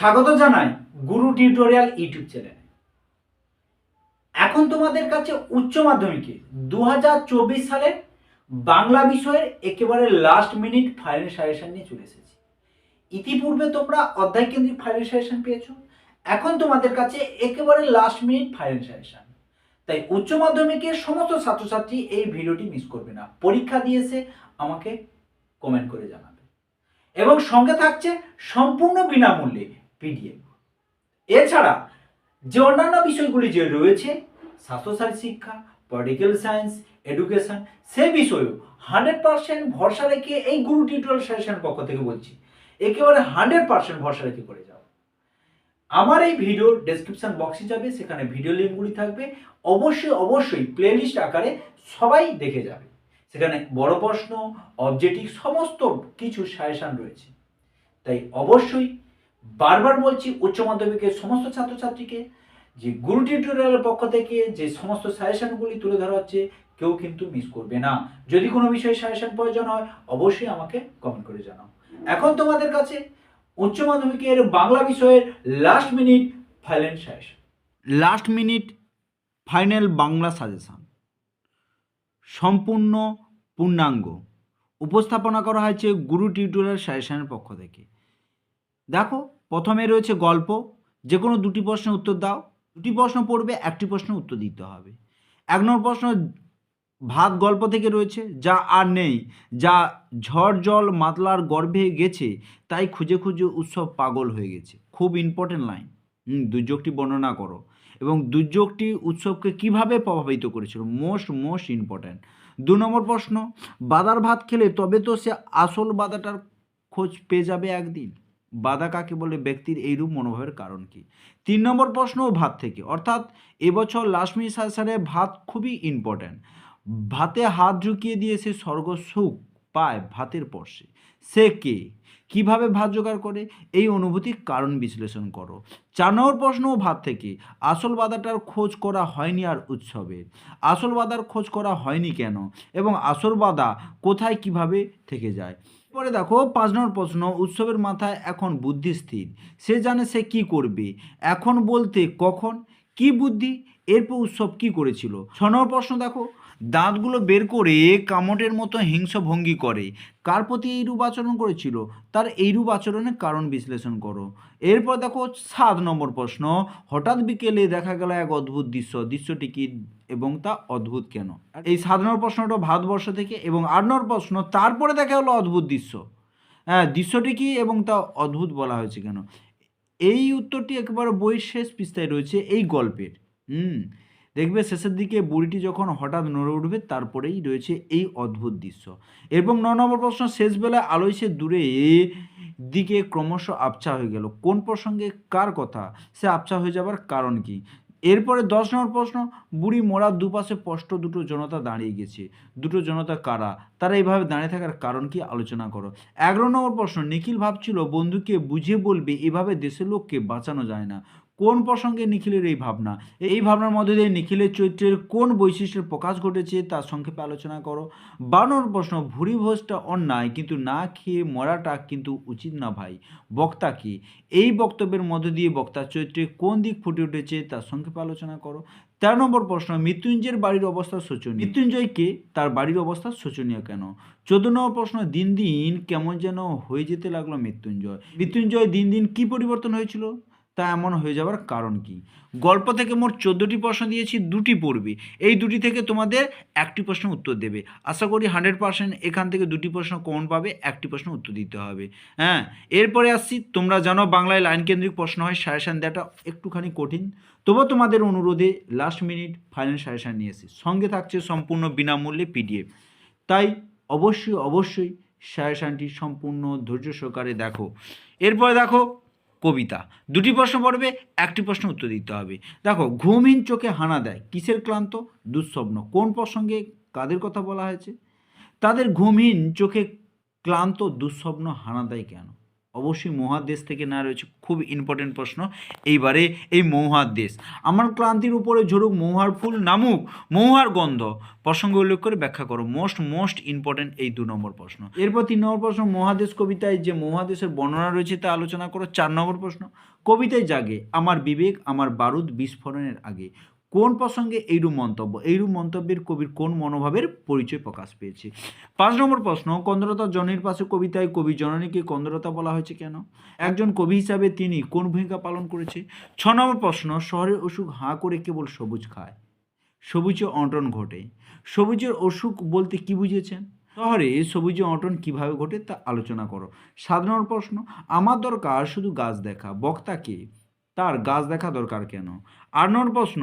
স্বাগত জানাই গুরু tutorial YouTube চ্যানেলে। এখন তোমাদের কাছে উচ্চ মাধ্যমিকে দু সালের বাংলা বিষয়ের একেবারে লাস্ট মিনিট ফাইনাল সাজেশন নিয়ে চলে এসেছি। ইতিপূর্বে তোমরা অধ্যায় কেন্দ্রিক ফাইনাল সাজেশন পেয়েছ, এখন তোমাদের কাছে একেবারে লাস্ট মিনিট ফাইনাল সাজেশন তাই উচ্চ মাধ্যমিকের সমস্ত ছাত্রছাত্রী এই ভিডিওটি মিস করবে না। পরীক্ষা দিয়েছে, আমাকে কমেন্ট করে জানাবে। এবং সঙ্গে থাকছে সম্পূর্ণ বিনামূল্যে পিডিএফ এছাড়া যে অন্যান্য বিষয়গুলি যে রয়েছে স্বাস্থ্যসারী শিক্ষা পলিটিক্যাল সায়েন্স এডুকেশন সে বিষয়েও হান্ড্রেড পার্সেন্ট ভরসা রেখে এই গুরু টিউটোরিয়াল সেশনের পক্ষ থেকে বলছি, একেবারে হান্ড্রেড পার্সেন্ট ভরসা রেখে করে যাও। আমার এই ভিডিও ডেসক্রিপশন বক্সে যাবে, সেখানে ভিডিও লিঙ্কগুলি থাকবে। অবশ্যই অবশ্যই প্লেলিস্ট আকারে সবাই দেখে যাবে। সেখানে বড় প্রশ্ন অবজেক্টিভ সমস্ত কিছু সাজেশন রয়েছে। তাই অবশ্যই বারবার বলছি উচ্চ মাধ্যমিকের সমস্ত ছাত্রছাত্রীকে যে গুরু টিউটোরিয়ালের পক্ষ থেকে যে সমস্ত সাজেশনগুলি তুলে ধরা হচ্ছে, কেউ কিন্তু মিস করবে না। যদি কোনো বিষয়ে সাজেশন প্রয়োজন হয়, অবশ্যই আমাকে কমেন্ট করে জানাও। এখন তোমাদের কাছে উচ্চ মাধ্যমিকের বাংলা বিষয়ের last minute final suggestion last minute final Bangla suggestion সম্পূর্ণ পূর্ণাঙ্গ। উপস্থাপনা করা হয়েছে গুরু টিউটোরিয়াল সাজেশনের পক্ষ থেকে। দেখো, প্রথমে রয়েছে গল্প। যে কোনো দুটি প্রশ্নের উত্তর দাও। দুটি প্রশ্ন পড়বে, একটি প্রশ্নের উত্তর দিতে হবে। এক নম্বর প্রশ্ন ভাত গল্প থেকে রয়েছে, যা আর নেই, যা ঝড় জল মাতলার গর্ভে গেছে, তাই খুঁজে খুঁজে উৎসব পাগল হয়ে গেছে। খুব ইম্পর্টেন্ট লাইন দুর্যোগটি বর্ণনা করো। এবং দুর্যোগটি উৎসবকে কীভাবে প্রভাবিত করেছিল? মোস্ট মোস্ট ইম্পর্ট্যান্ট দু নম্বর প্রশ্ন, বাদার ভাত খেলে তবে তো সে আসল বাদাটার খোঁজ পেয়ে যাবে একদিন? বাদা কাকে বলে? ব্যক্তির এইরূপ মনোভাবের কারণ কি? তিন নম্বর প্রশ্নও ভাত থেকে। অর্থাৎ এবছর লাশমি সাসারে ভাত খুবই ইম্পর্ট্যান্ট ভাতে হাত ঢুকিয়ে দিয়ে সে স্বর্গ সুখ পায় ভাতের পর্শে। সে কে? কীভাবে ভাত জোগাড় করে? এই অনুভূতির কারণ বিশ্লেষণ করো। চার নম্বর প্রশ্নও ভাত থেকে। আসল বাদাটার খোঁজ করা হয়নি আর উৎসবে। আসল বাদার খোঁজ করা হয়নি কেন? এবং আসল বাদা কোথায়, কীভাবে থেকে যায়? পরে দেখো পাঁচ নম্বর প্রশ্ন, উৎসবের মাথায় এখন বুদ্ধি স্থির। সে জানে সে কি করবে। এখন বলতে কখন? কি বুদ্ধি? এরপর উৎসব কি করেছিল? ছ নম্বর প্রশ্ন দেখো দাঁতগুলো বের করে কামটের মতো হিংস্র ভঙ্গি করে। কার প্রতি এইরূপ আচরণ করেছিল? তার এইরূপ আচরণের কারণ বিশ্লেষণ করো। এরপর দেখো সাত নম্বর প্রশ্ন, হঠাৎ বিকেলে দেখা গেল এক অদ্ভুত দৃশ্য। দৃশ্যটি কি এবং তা অদ্ভুত কেন? এই সাত নম্বর প্রশ্নটা ভারতবর্ষ থেকে এবং আট নম্বর প্রশ্ন, তারপরে দেখা হলো অদ্ভুত দৃশ্য। হ্যাঁ দৃশ্যটি কি এবং তা অদ্ভুত বলা হয়েছে কেন? এই উত্তরটি একেবারে বইয়ের শেষ পৃষ্ঠায় রয়েছে, এই গল্পের। হুম দেখবে শেষের দিকে বুড়িটি যখন হঠাৎ নড়ে উঠবে, তারপরেই রয়েছে এই অদ্ভুত দৃশ্য। এবং ন নম্বর প্রশ্ন, শেষ বেলায় আলোয় সে দূরে দিকে ক্রমশ আবছা হয়ে গেল। কোন প্রসঙ্গে কার কথা? সে আবছা হয়ে যাবার কারণ কি? এরপরে দশ নম্বর প্রশ্ন, বুড়ি মোড়ার দুপাশে স্পষ্ট দুটো জনতা দাঁড়িয়ে গেছে। দুটো জনতা কারা? তারা এইভাবে দাঁড়িয়ে থাকার কারণ কি আলোচনা করো। এগারো নম্বর প্রশ্ন, নিখিল ভাবছিল, বন্ধুকে বুঝিয়ে বলবে, এভাবে দেশের লোককে বাঁচানো যায় না। কোন প্রসঙ্গে নিখিলের এই ভাবনা? এই ভাবনার মধ্যে দিয়ে নিখিলের চরিত্রের কোন বৈশিষ্ট্যের প্রকাশ ঘটেছে তার সংক্ষেপে আলোচনা করো। বারো নম্বর প্রশ্ন, ভুরি ভোজটা অন্যায়, কিন্তু না খেয়ে মরাটা কিন্তু উচিত না ভাই। বক্তা কি? এই বক্তব্যের মধ্য দিয়ে বক্তার চরিত্রে কোন দিক ফুটে উঠেছে তার সংক্ষেপে আলোচনা করো। তেরো নম্বর প্রশ্ন, মৃত্যুঞ্জয়ের বাড়ির অবস্থা শোচনীয়। মৃত্যুঞ্জয়কে তার বাড়ির অবস্থা শোচনীয় কেন? চোদ্দ নম্বর প্রশ্ন, দিন দিন কেমন যেন হয়ে যেতে লাগল মৃত্যুঞ্জয়। মৃত্যুঞ্জয় দিন দিন কি পরিবর্তন হয়েছিল? তা এমন হয়ে যাওয়ার কারণ কি? গল্প থেকে মোট চোদ্দোটি প্রশ্ন দিয়েছি, দুটি পড়বে। এই দুটি থেকে তোমাদের একটি প্রশ্ন উত্তর দেবে। আশা করি হান্ড্রেড পার্সেন্ট এখান থেকে দুটি প্রশ্ন কমন পাবে, একটি প্রশ্ন উত্তর দিতে হবে। হ্যাঁ এরপরে আসছি, তোমরা জানো বাংলায় লাইন কেন্দ্রিক প্রশ্ন হয়, সাজেশান দেওয়াটা একটুখানি কঠিন। তবুও তোমাদের অনুরোধে লাস্ট মিনিট ফাইনাল সাজেশান নিয়ে এসেছি। সঙ্গে থাকছে সম্পূর্ণ বিনামূল্যে পিডিএফ তাই অবশ্যই অবশ্যই সাজেশানটি সম্পূর্ণ ধৈর্য সহকারে দেখো। এরপরে দেখো কবিতা। দুটি প্রশ্ন পড়বে, একটি প্রশ্ন উত্তর দিতে হবে। দেখো, ঘুমহীন চোখে হানা দেয়, কিসের ক্লান্ত? দুঃস্বপ্ন। কোন প্রসঙ্গে কাদের কথা বলা হয়েছে? তাদের ঘুমহীন চোখে ক্লান্ত, দুঃস্বপ্ন হানা দেয় কেন? অবশ্যই মহাদেশ থেকে না রয়েছে খুব ইম্পর্টেন্ট প্রশ্ন। এইবারে এই মৌহার দেশ আমার ক্লান্তির উপরে ঝরুক মৌহার ফুল নামুক মৌহার গন্ধ। প্রসঙ্গ উল্লেখ করে ব্যাখ্যা করো। মোস্ট মোস্ট ইম্পর্টেন্ট এই দু নম্বর প্রশ্ন। এরপর তিন নম্বর প্রশ্ন, মহাদেশ কবিতায় যে মহাদেশের বর্ণনা রয়েছে তা আলোচনা করো। চার নম্বর প্রশ্ন, কবিতায় জাগে, আমার বিবেক, আমার বারুদ বিস্ফোরণের আগে। কোন প্রসঙ্গে এইরূপ মন্তব্য? এইরূপ মন্তব্যের কবির কোন মনোভাবের পরিচয় প্রকাশ পেয়েছে? পাঁচ নম্বর প্রশ্ন, কন্দরতা জনের পাশে কবিতায় কবি জননীকে কন্দরতা বলা হয়েছে কেন? একজন কবি হিসাবে তিনি কোন ভূমিকা পালন করেছে? ছ নম্বর প্রশ্ন, শহরের অসুখ হাঁ করে কেবল সবুজ খায়। সবুজে অন্টন ঘটে। সবুজের অসুখ বলতে কি বুঝেছেন শহরে সবুজে অন্টন কীভাবে ঘটে তা আলোচনা করো। সাধারণ প্রশ্ন, আমার দরকার শুধু গাছ দেখা বক্তাকে তার গাছ দেখা দরকার কেন? আট নম্বর প্রশ্ন,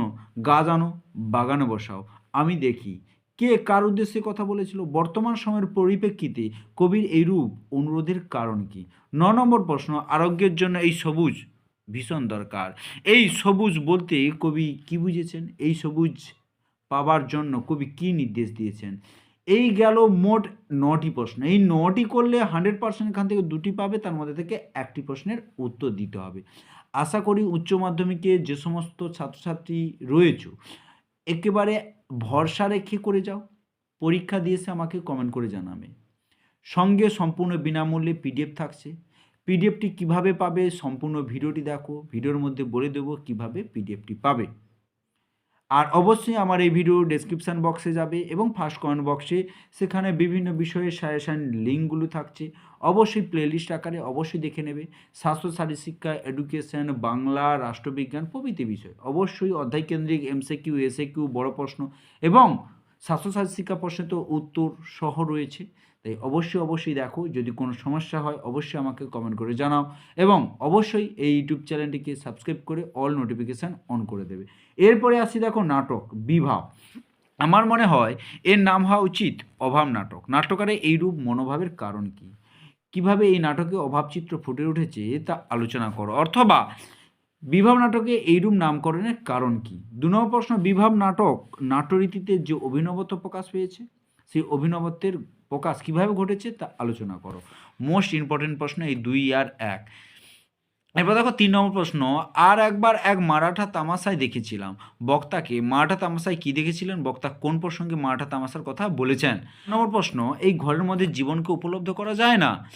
গাছ আনো, বাগানে বসাও। আমি দেখি। কে কার উদ্দেশ্যে কথা বলেছিল? বর্তমান সময়ের পরিপ্রেক্ষিতে কবির এই রূপ অনুরোধের কারণ কি? ন নম্বর প্রশ্ন, আরোগ্যের জন্য এই সবুজ ভীষণ দরকার। এই সবুজ বলতে কবি কি বুঝেছেন? এই সবুজ পাবার জন্য কবি কি নির্দেশ দিয়েছেন? এই গেল মোট নটি প্রশ্ন। এই নটি করলে হান্ড্রেড পার্সেন্ট এখান থেকে দুটি পাবে, তার মধ্যে থেকে একটি প্রশ্নের উত্তর দিতে হবে। আশা করি উচ্চ মাধ্যমিকে যে সমস্ত ছাত্রছাত্রী রয়েছে, একেবারে ভরসা রেখে করে যাও। পরীক্ষা দিয়েছে আমাকে কমেন্ট করে জানাবে। সঙ্গে সম্পূর্ণ বিনামূল্যে পিডিএফ থাকছে। পিডিএফটি কীভাবে পাবে, সম্পূর্ণ ভিডিওটি দেখো। ভিডিওর মধ্যে বলে দেবো কীভাবে পিডিএফটি পাবে। আর অবশ্যই আমার এই ভিডিও ডেসক্রিপশান বক্সে যাবে এবং ফার্স্ট কমেন্ট বক্সে সেখানে বিভিন্ন বিষয়ের সাজেশান লিঙ্কগুলো থাকছে। অবশ্যই প্লেলিস্ট আকারে অবশ্যই দেখে নেবে। স্বাস্থ্য শারীর শিক্ষা এডুকেশন বাংলা, রাষ্ট্রবিজ্ঞান প্রভৃতি বিষয়। অবশ্যই অধ্যায়কেন্দ্রিক এমসিকিউ এসএকিউ বড় প্রশ্ন এবং স্বাস্থ্য শারীর শিক্ষা প্রশ্নে তো উত্তর সহ রয়েছে। তাই অবশ্যই অবশ্যই দেখো, যদি কোনো সমস্যা হয়, অবশ্যই আমাকে কমেন্ট করে জানাও এবং অবশ্যই এই ইউটিউব চ্যানেলটিকে সাবস্ক্রাইব করে অল নোটিফিকেশান অন করে দেবে। এরপরে আসি দেখো নাটক বিভাব আমার মনে হয় এর নাম হওয়া উচিত অভাব নাটক। নাটকারে এইরূপ মনোভাবের কারণ কি? কীভাবে এই নাটকে অভাবচিত্র ফুটে উঠেছে তা আলোচনা করো। অথবা বিভাব নাটকে এইরূপ নামকরণের কারণ কি? দু নম্বর প্রশ্ন, বিভাব নাটক নাট্যরীতিতে যে অভিনবত্ব প্রকাশ পেয়েছে, সেই অভিনবত্বের প্রকাশ কীভাবে ঘটেছে তা আলোচনা করো। মোস্ট ইম্পর্টেন্ট প্রশ্ন এই দুই আর এক। এবার দেখো তিন নম্বর প্রশ্ন, আর একবার এক মারাঠা তামাশায় দেখেছিলাম। বক্তাকে, মারাঠা তামাশায় কি দেখেছিলেন? বক্তা কোন প্রসঙ্গে মারাঠা তামাশার কথা বলেছেন? নম্বর প্রশ্ন, এই ঘরের মধ্যে জীবনকে উপলব্ধ করা যায় না?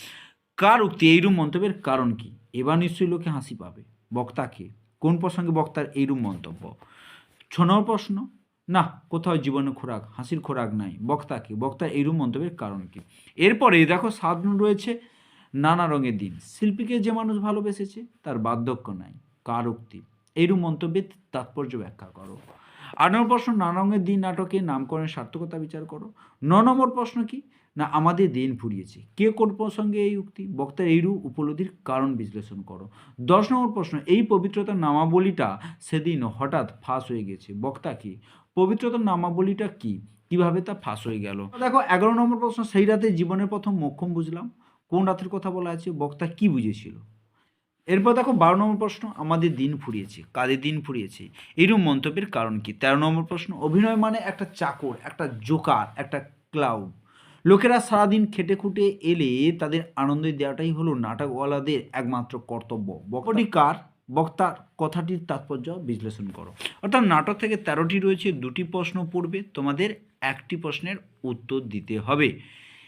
কার উক্তি এইরূপ মন্তব্যের কারণ কি? এবার নিশ্চয়ই লোকে হাসি পাবে। বক্তাকে, কোন প্রসঙ্গে বক্তার এইরূপ মন্তব্য? ছ নম্বর প্রশ্ন না কোথাও জীবনে খোরাক, হাসির খোরাক নাই বক্তাকে বক্তার এইরূপ মন্তব্যের কারণ কি? এরপরে দেখো সাধারণ রয়েছে নানা রঙের দিন। শিল্পীকে যে মানুষ ভালোবেসেছে, তার বার্ধক্য নাই, কার উক্তি? এইরূপ মন্তব্যের তাৎপর্য ব্যাখ্যা করো। আট নম্বর প্রশ্ন, নানা রঙের দিন নাটকে নামকরণের সার্থকতা বিচার করো? ন নম্বর প্রশ্ন কি? না, আমাদের দিন ফুরিয়েছে। কে কোন প্রসঙ্গে এই উক্তি? বক্তার এইরূপ উপলব্ধির কারণ বিশ্লেষণ করো। দশ নম্বর প্রশ্ন, এই পবিত্রতার নামাবলীটা সেদিন হঠাৎ ফাঁস হয়ে গেছে। বক্তা কি? পবিত্রতার নামাবলীটা কি? কীভাবে তা ফাঁস হয়ে গেল? দেখো, এগারো নম্বর প্রশ্ন, সেই রাতে জীবনের প্রথম মোক্ষম বুঝলাম। কোন রাতের কথা বলা আছে? বক্তা কি বুঝেছিল? এরপর দেখো, বারো নম্বর প্রশ্ন, আমাদের দিন ফুরিয়েছে। কাদের দিন ফুরিয়েছে? এরূপ মন্তব্যের কারণ কি? তেরো নম্বর প্রশ্ন, অভিনয় মানে একটা চাকর, একটা জোকার, একটা ক্লাউড লোকেরা সারাদিন খেটে খুঁটে এলে তাদের আনন্দ দেওয়াটাই হলো নাটকওয়ালাদের একমাত্র কর্তব্য। বকটি কার? বক্তার কথাটির তাৎপর্য বিশ্লেষণ করো। অর্থাৎ নাটক থেকে তেরোটি রয়েছে, দুটি প্রশ্ন পড়বে, তোমাদের একটি প্রশ্নের উত্তর দিতে হবে।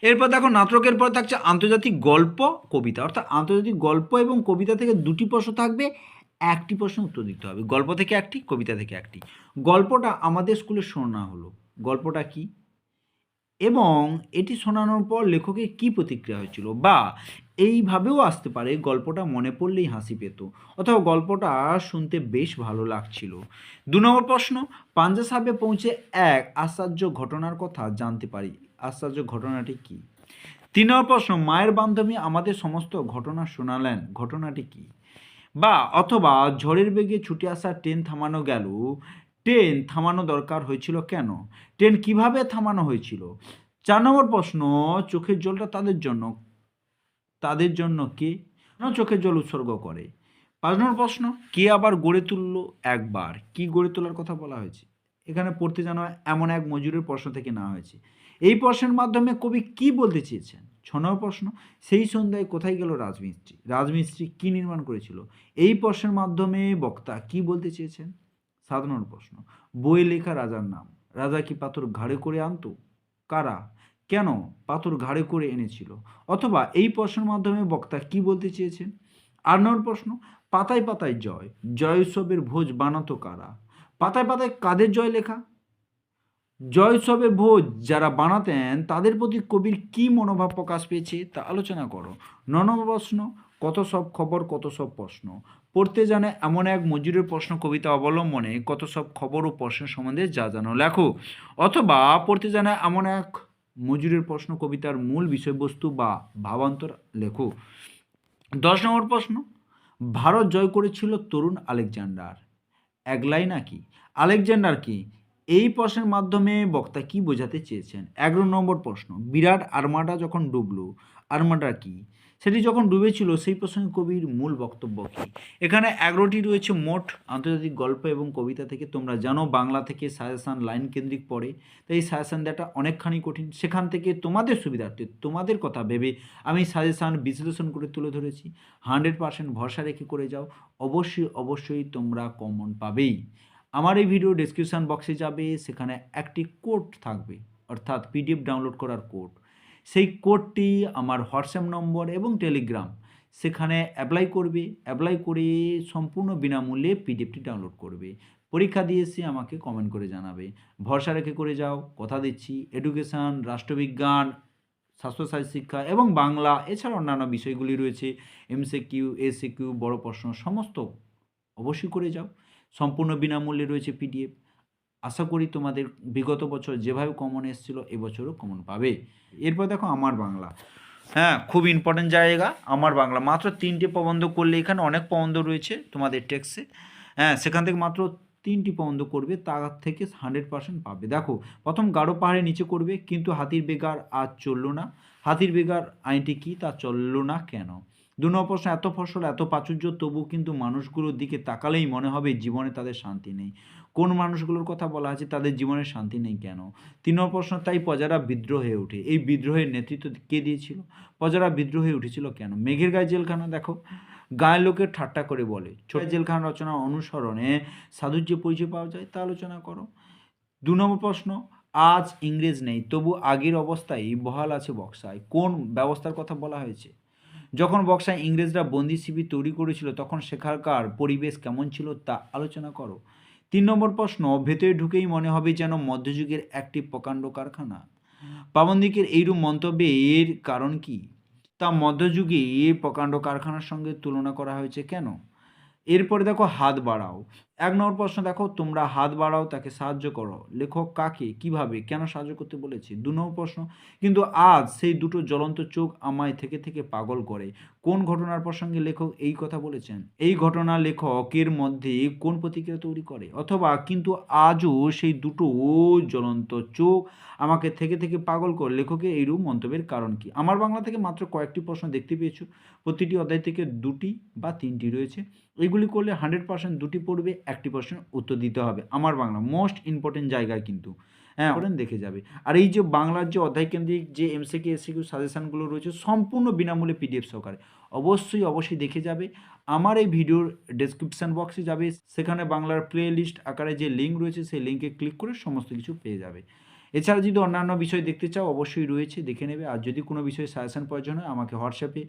এরপর দেখো, নাটকের পর থাকছে আন্তর্জাতিক গল্প, কবিতা। অর্থাৎ আন্তর্জাতিক গল্প এবং কবিতা থেকে দুটি প্রশ্ন থাকবে, একটি প্রশ্ন উত্তর দিতে হবে। গল্প থেকে একটি, কবিতা থেকে একটি। গল্পটা আমাদের স্কুলে শোনা হলো। গল্পটা কি? এবং এটি শোনানোর পর লেখকের কি প্রতিক্রিয়া হয়েছিল? বা এইভাবেও আসতে পারে, গল্পটা মনে পড়লেই হাসি পেত। অথবা গল্পটা শুনতে বেশ ভালো লাগছিল। দু নম্বর প্রশ্ন পাঞ্জা সাহেবে পৌঁছে এক আশ্চর্য ঘটনার কথা জানতে পারি। আশ্চর্য ঘটনাটি কি? তিন নম্বর প্রশ্ন, মায়ের বান্ধবী আমাদের সমস্ত ঘটনা শোনালেন, ঘটনাটি কি? বা, অথবা ঝড়ের বেগে ছুটে আসা ট্রেন থামানো গেল, ট্রেন থামানো দরকার হয়েছিল কেন? ট্রেন কীভাবে থামানো হয়েছিল? চার নম্বর প্রশ্ন, চোখের জলটা তাদের জন্য তাদের জন্য কে? চোখের জল উৎসর্গ করে। পাঁচ নম্বর প্রশ্ন, কে আবার গড়ে তুললো একবার? কি গড়ে তোলার কথা বলা হয়েছে? এখানে পড়তে জানা এমন এক মজুরের প্রশ্ন থেকে না হয়েছে। এই প্রশ্নের মাধ্যমে কবি কি বলতে চেয়েছেন? ছ নম্বর প্রশ্ন, সেই সন্ধ্যায় কোথায় গেল রাজমিস্ত্রি? রাজমিস্ত্রি কি নির্মাণ করেছিল? এই প্রশ্নের মাধ্যমে বক্তা কি বলতে চেয়েছেন? নম্বর প্রশ্ন বই লেখা রাজার নাম। রাজা কি পাথর ঘাড়ে করে আনতো? কারা? কেন পাথর ঘাড়ে করে এনেছিল? অথবা এই প্রশ্নের মাধ্যমে বক্তা কি বলতে চেয়েছেন? আট নম্বর প্রশ্ন, পাতায় পাতায় জয় জয় উৎসবের ভোজ বানাতো কারা? পাতায় পাতায় কাদের জয় লেখা? জয় উৎসবের ভোজ যারা বানাতেন, তাদের প্রতি কবির কি মনোভাব প্রকাশ পেয়েছে তা আলোচনা করো। ন নম্বর প্রশ্ন, কত সব খবর, কত সব প্রশ্ন? পড়তে জানে এমন এক মজুরের প্রশ্ন কবিতা অবলম্বনে কত সব খবর ও প্রশ্ন সম্বন্ধে যা জানো লেখো। অথবা পড়তে জানে এমন এক মজুরের প্রশ্ন, কবিতার মূল বিষয়বস্তু বা ভাবান্তর লেখো। দশ নম্বর প্রশ্ন, ভারত জয় করেছিল তরুণ আলেকজান্ডার। একলাই নাকি আলেকজান্ডার কি? এই প্রশ্নের মাধ্যমে বক্তা কি বোঝাতে চেয়েছেন? এগারো নম্বর প্রশ্ন, বিরাট আর্মাডা যখন ডুবলো, আর্মাডা কি? সেটি যখন ডুবেছিল, সেই প্রসঙ্গে কবির মূল বক্তব্য কী? এখানে এগারোটি রয়েছে মোট আন্তর্জাতিক গল্প এবং কবিতা থেকে। তোমরা জানো বাংলা থেকে সাজেশান লাইন কেন্দ্রিক পড়ে। তাই সাজেশান দেওয়াটা অনেকখানি কঠিন। সেখান থেকে তোমাদের সুবিধার্থে, তোমাদের কথা ভেবে আমি সাজেশান বিশ্লেষণ করে তুলে ধরেছি। হান্ড্রেড পার্সেন্ট ভরসা রেখে করে যাও। অবশ্যই অবশ্যই তোমরা কমন পাবেই। আমার এই ভিডিও ডেসক্রিপশান বক্সে যাবে। সেখানে একটি কোড থাকবে। অর্থাৎ পিডিএফ ডাউনলোড করার কোড সেই কোডটি আমার হোয়াটসঅ্যাপ নম্বর এবং টেলিগ্রাম। সেখানে অ্যাপ্লাই করবে। অ্যাপ্লাই করে সম্পূর্ণ বিনামূল্যে পিডিএফটি ডাউনলোড করবে। পরীক্ষা দিয়ে এসে আমাকে কমেন্ট করে জানাবে। ভরসা রেখে করে যাও, কথা দিচ্ছি। এডুকেশান রাষ্ট্রবিজ্ঞান, স্বাস্থ্যসাথী শিক্ষা এবং বাংলা, এছাড়া অন্যান্য বিষয়গুলি রয়েছে। এমসিকিউ এসিকিউ বড় প্রশ্ন, সমস্ত অবশ্যই করে যাও। সম্পূর্ণ বিনামূল্যে রয়েছে পিডিএফ। আশা করি তোমাদের বিগত বছর যেভাবে কমন এসেছিল, এবছরও কমন পাবে। এরপর দেখো আমার বাংলা। হ্যাঁ খুব ইম্পর্টেন্ট জায়গা, আমার বাংলা। মাত্র তিনটে প্রবন্ধ করলে এখানে অনেক প্রবন্ধ রয়েছে তোমাদের টেক্সে হ্যাঁ সেখান থেকে মাত্র তিনটি প্রবন্ধ করবে, তার থেকে হান্ড্রেড পার্সেন্ট পাবে। দেখো, প্রথম গাঢ় পাহাড়ে নিচে করবে, কিন্তু হাতির বেগার আর চলল না। হাতির বেগার আইনটি কী? তা চলল না কেন? দু নম্বর প্রশ্ন, এত ফসল, এত প্রাচুর্য, তবু কিন্তু মানুষগুলোর দিকে তাকালেই মনে হবে জীবনে তাদের শান্তি নেই। কোন মানুষগুলোর কথা বলা আছে তাদের জীবনে শান্তি নেই কেন? তিন নম্বর প্রশ্ন তাই প্রজারা বিদ্রোহ হয়ে ওঠে এই বিদ্রোহের নেতৃত্ব কে দিয়েছিল? প্রজারা বিদ্রোহ হয়ে উঠেছিল কেন? মেঘের গায়ে জেলখানা দেখো। গায়ের লোকের ঠাট্টা করে বলে। ছোট জেলখানা রচনা অনুসরণে সাধুর যে পরিচয় পাওয়া যায় তা আলোচনা করো। দু নম্বর প্রশ্ন আজ ইংরেজ নেই তবু আগের অবস্থায় বহাল আছে বক্সায়। কোন ব্যবস্থার কথা বলা হয়েছে? যখন বক্সায় ইংরেজরা বন্দি শিবির তৈরি করেছিল তখন সেখানকার পরিবেশ কেমন ছিল তা আলোচনা করো। তিন নম্বর প্রশ্ন, ভেতরে ঢুকেই মনে হবে যেন মধ্যযুগের একটি প্রকাণ্ড কারখানা। পাবনদিকের এইরূপ মন্তব্যে এর কারণ কি? তা মধ্যযুগে প্রকাণ্ড কারখানার সঙ্গে তুলনা করা হয়েছে কেন? এরপরে দেখো, হাত বাড়াও। এক নম্বর প্রশ্ন, দেখো, তোমরা হাত বাড়াও, তাকে সাহায্য করো। লেখক কাকে, কীভাবে, কেন সাহায্য করতে বলেছে? দু নম্বর প্রশ্ন, কিন্তু আজ সেই দুটো জ্বলন্ত চোখ আমায় থেকে থেকে পাগল করে। কোন ঘটনার প্রসঙ্গে লেখক এই কথা বলেছেন? এই ঘটনা লেখকের মধ্যে কোন প্রতিক্রিয়া তৈরি করে? অথবা, কিন্তু আজও সেই দুটো জ্বলন্ত চোখ আমাকে থেকে থেকে পাগল করে? লেখকের এইরূপ মন্তব্যের কারণ কি? আমার বাংলা থেকে মাত্র কয়েকটি প্রশ্ন দেখতে পেয়েছ। প্রতিটি অধ্যায় থেকে দুটি বা তিনটি রয়েছে। এগুলি করলে হান্ড্রেড পার্সেন্ট দুটি পড়বে একটি প্রশ্নের উত্তর দিতে হবে আমার বাংলা মোস্ট ইম্পর্টেন্ট জায়গায় কিন্তু। হ্যাঁ ওরেন দেখে যাবে। আর এই যে বাংলার যে অধ্যায় কেন্দ্রিক যে এমসিকে এসিকিউ সাজেশানগুলো রয়েছে সম্পূর্ণ বিনামূল্যে পিডিএফ সহকারে। অবশ্যই অবশ্যই দেখে যাবে। আমার এই ভিডিওর ডেসক্রিপশান বক্সে যাবে। সেখানে বাংলার প্লে লিস্ট আকারে যে লিঙ্ক রয়েছে সেই লিঙ্কে ক্লিক করে সমস্ত কিছু পেয়ে যাবে। এছাড়া যদি অন্যান্য বিষয় দেখতে চাও অবশ্যই রয়েছে দেখে নেবে। আর যদি কোনো বিষয়ে সাজেশান প্রয়োজন হয় আমাকে হোয়াটসঅ্যাপে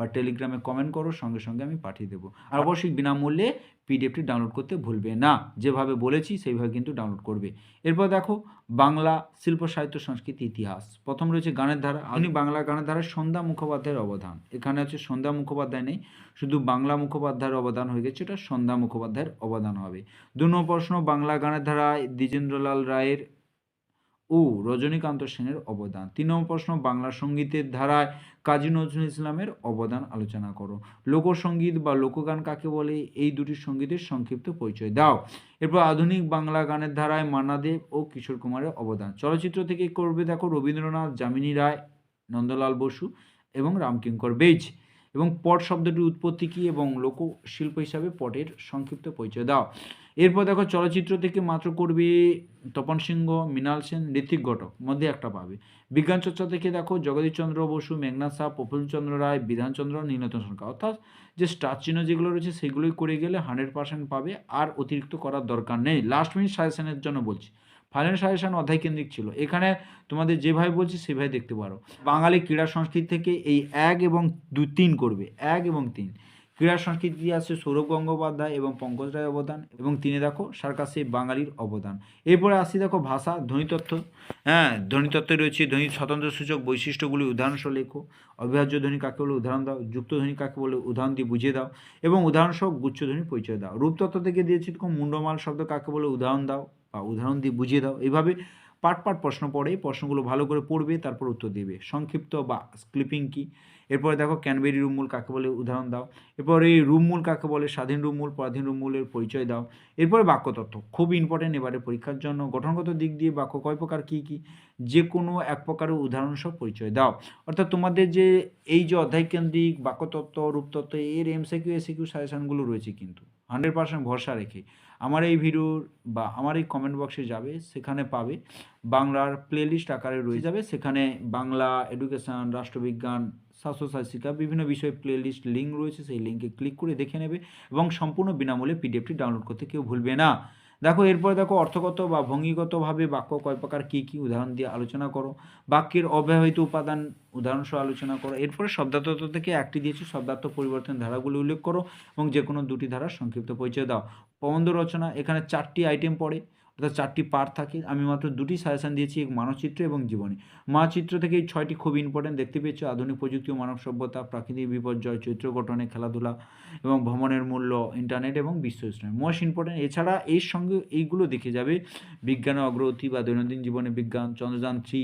বা টেলিগ্রামে কমেন্ট করো, সঙ্গে সঙ্গে আমি পাঠিয়ে দেবো। আর অবশ্যই বিনামূল্যে পিডিএফটি ডাউনলোড করতে ভুলবে না। যেভাবে বলেছি, সেইভাবে কিন্তু ডাউনলোড করবে। এরপর দেখো, বাংলা শিল্প, সাহিত্য, সংস্কৃতি, ইতিহাস। প্রথম রয়েছে গানের ধারা। আমি বাংলা গানের ধারায় সন্ধ্যা মুখোপাধ্যায়ের অবদান। এখানে হচ্ছে সন্ধ্যা মুখোপাধ্যায় নেই, শুধু বাংলা মুখোপাধ্যায়ের অবদান হয়ে গেছে, এটা সন্ধ্যা মুখোপাধ্যায়ের অবদান হবে। দু নম্বর প্রশ্ন, বাংলা গানের ধারায় দ্বিজেন্দ্রলাল রায়ের ও রজনীকান্ত সেনের অবদান। তিন নম্বর প্রশ্ন, বাংলা সঙ্গীতের ধারায় কাজী নজরুল ইসলামের অবদান আলোচনা করো। লোকসঙ্গীত বা লোকগান কাকে বলে? এই দুটি সঙ্গীতের সংক্ষিপ্ত পরিচয় দাও। এরপর আধুনিক বাংলা গানের ধারায় মান্নাদেব ও কিশোর কুমারের অবদান। চলচ্চিত্র থেকে করবে দেখো রবীন্দ্রনাথ, যামিনী রায়, নন্দলাল বসু এবং রামকিঙ্কর বেজ। এবং পট শব্দটির উৎপত্তি কী? এবং লোকশিল্প হিসাবে পটের সংক্ষিপ্ত পরিচয় দাও। এরপর দেখো চলচ্চিত্র থেকে মাত্র করবে তপন সিংহ, মৃণাল সেন, ঋত্বিক ঘটক, মধ্যে একটা পাবে। বিজ্ঞান চর্চা থেকে দেখো জগদীশচন্দ্র বসু মেঘনাথ শাহ প্রফুল্লচন্দ্র রায় বিধানচন্দ্র নীলতন সরকার। অর্থাৎ যে স্টার চিহ্ন যেগুলো রয়েছে সেগুলোই করে গেলে হান্ড্রেড পার্সেন্ট পাবে, আর অতিরিক্ত করার দরকার নেই। লাস্ট মিনিট সাজেশনের জন্য বলছি। ফাইনাল সাজেশন অধ্যায় কেন্দ্রিক ছিল। এখানে তোমাদের যেভাবে বলছি সেভাবে দেখতে পারো। বাঙালি ক্রীড়া সংস্কৃতি থেকে এই এক এবং দু তিন করবে। এক এবং তিন। ক্রীড়া সংস্কৃতি আছে সৌরভ গঙ্গোপাধ্যায় এবং পঙ্কজ রায় অবদান এবং তিনি দেখো সার্কাসে বাঙালির অবদান। এরপরে আসি দেখো ভাষা ধ্বনিতত্ত্ব হ্যাঁ ধ্বনিতত্ত্বে রয়েছে ধ্বনি স্বতন্ত্র সূচক বৈশিষ্ট্যগুলি উদাহরণসহ লেখো। অবিভাজ্য ধ্বনি কাকে বলে উদাহরণ দাও, যুক্ত ধ্বনি কাকে বলে উদাহরণ দিয়ে বুঝিয়ে দাও এবং উদাহরণসহ গুচ্ছ ধ্বনি পরিচয় দাও। রূপতত্ত্ব থেকে দিয়েছি তখন মুন্ডমাল শব্দ কাকে বলে উদাহরণ দাও বা উদাহরণ দিয়ে বুঝিয়ে দাও। এইভাবে পাট পাট প্রশ্ন পড়ে, প্রশ্নগুলো ভালো করে পড়বে, তারপর উত্তর দেবে। সংক্ষিপ্ত বা স্ক্লিপিং কি? এরপরে দেখো ক্যানবেরি রুমমূল কাকে বলে? উদাহরণ দাও। এরপর এই রুমমূল কাকে বলে? স্বাধীন রুমমূল পরাধীন রুমমূলের পরিচয় দাও। এরপরে বাক্যতত্ত্ব খুব ইম্পর্টেন্ট এবারে পরীক্ষার জন্য। গঠনগত দিক দিয়ে বাক্য কয় প্রকার, কী কী? যে কোনো এক প্রকারের উদাহরণ সব পরিচয় দাও। অর্থাৎ তোমাদের যে এই যে অধ্যায় কেন্দ্রিক বাক্যতত্ত্ব রূপতত্ত্ব এর এমসিকিউ এসিকিউ সাজেশনগুলো রয়েছে কিন্তু। হান্ড্রেড পার্সেন্ট ভরসা রেখে। আমার এই ভিডিওর বা আমার এই কমেন্ট বক্সে যাবে, সেখানে পাবে। বাংলার প্লেলিস্ট আকারে রয়ে যাবে। সেখানে বাংলা এডুকেশন রাষ্ট্রবিজ্ঞান স্বাস্থ্য শিক্ষা বিভিন্ন বিষয়ে প্লেলিস্ট লিঙ্ক রয়েছে, সেই লিঙ্কে ক্লিক করে দেখে নেবে এবং সম্পূর্ণ বিনামূল্যে পিডিএফটি ডাউনলোড করতে কেউ ভুলবে না। দেখো, এরপরে দেখো অর্থগত বা ভঙ্গিগতভাবে বাক্য কয় প্রকার, কী কী উদাহরণ দিয়ে আলোচনা করো। বাক্যের অব্যবহৃত উপাদান, উদাহরণসহ আলোচনা করো। এরপরে শব্দার্থ থেকে একটি দিয়েছি, শব্দার্থ পরিবর্তন ধারাগুলি উল্লেখ করো এবং যে কোনো দুটি ধারার সংক্ষিপ্ত পরিচয় দাও। প্রবন্ধ রচনা, এখানে চারটি আইটেম পড়ে। অর্থাৎ চারটি পার্ট থাকে। আমি মাত্র দুটি সাজেশান দিয়েছি, এক মানচিত্র এবং জীবনী। মানচিত্র থেকে এই ছয়টি খুব ইম্পর্টেন্ট দেখতে পেয়েছ, আধুনিক প্রযুক্তি ও মানব সভ্যতা, প্রাকৃতিক বিপর্যয়, চরিত্র গঠনে খেলাধুলা এবং ভ্রমণের মূল্য ইন্টারনেট এবং বিশ্ব ইসলাম। মোস্ট ইম্পর্টেন্ট এছাড়া এর সঙ্গে এইগুলো দেখে যাবে। বিজ্ঞানের অগ্রগতি বা দৈনন্দিন জীবনে বিজ্ঞান, চন্দ্রযান থ্রি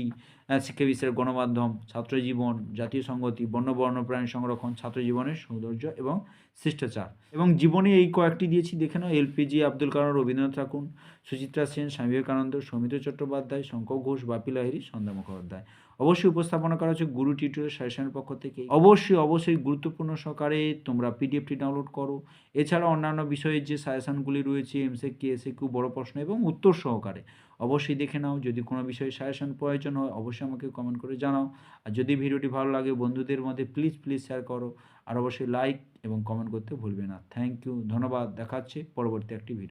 শিক্ষা বিশ্বের গণমাধ্যম ছাত্র জীবন জাতীয় সংগতি বন্য প্রাণী সংরক্ষণ ছাত্র জীবনের সৌন্দর্য এবং শিষ্টাচার। এবং জীবনে এই কয়েকটি দিয়েছি, দেখে নাও এলপিজি আব্দুল কালাম, রবীন্দ্রনাথ ঠাকুর, সুচিত্রা সেন, স্বামী বিবেকানন্দ, সৌমিত্র চট্টোপাধ্যায়, শঙ্কর ঘোষ বাপি লাহিড়ী সন্ধ্যা মুখোপাধ্যায়। অবশ্যই উপস্থাপনা করা হচ্ছে গুরু টিউটোরিয়াল সাজেশনের পক্ষ থেকে। অবশ্যই অবশ্যই গুরুত্বপূর্ণ সহকারে তোমরা পিডিএফটি ডাউনলোড করো। এছাড়া অন্যান্য বিষয়ের যে সাজেশনগুলি রয়েছে এমসে কে, এসে কিউ, বড় প্রশ্ন এবং উত্তর সহকারে। অবশ্যই দেখে নাও। যদি কোনো বিষয়ে সাজেশন প্রয়োজন হয়, অবশ্যই আমাকে কমেন্ট করে জানাও। আর যদি ভিডিওটি ভালো লাগে, বন্ধুদের মধ্যে প্লিজ প্লিজ শেয়ার করো। আর অবশ্যই লাইক এবং কমেন্ট করতে ভুলবে না। থ্যাংক ইউ ধন্যবাদ। দেখাচ্ছে পরবর্তী একটি ভিডিও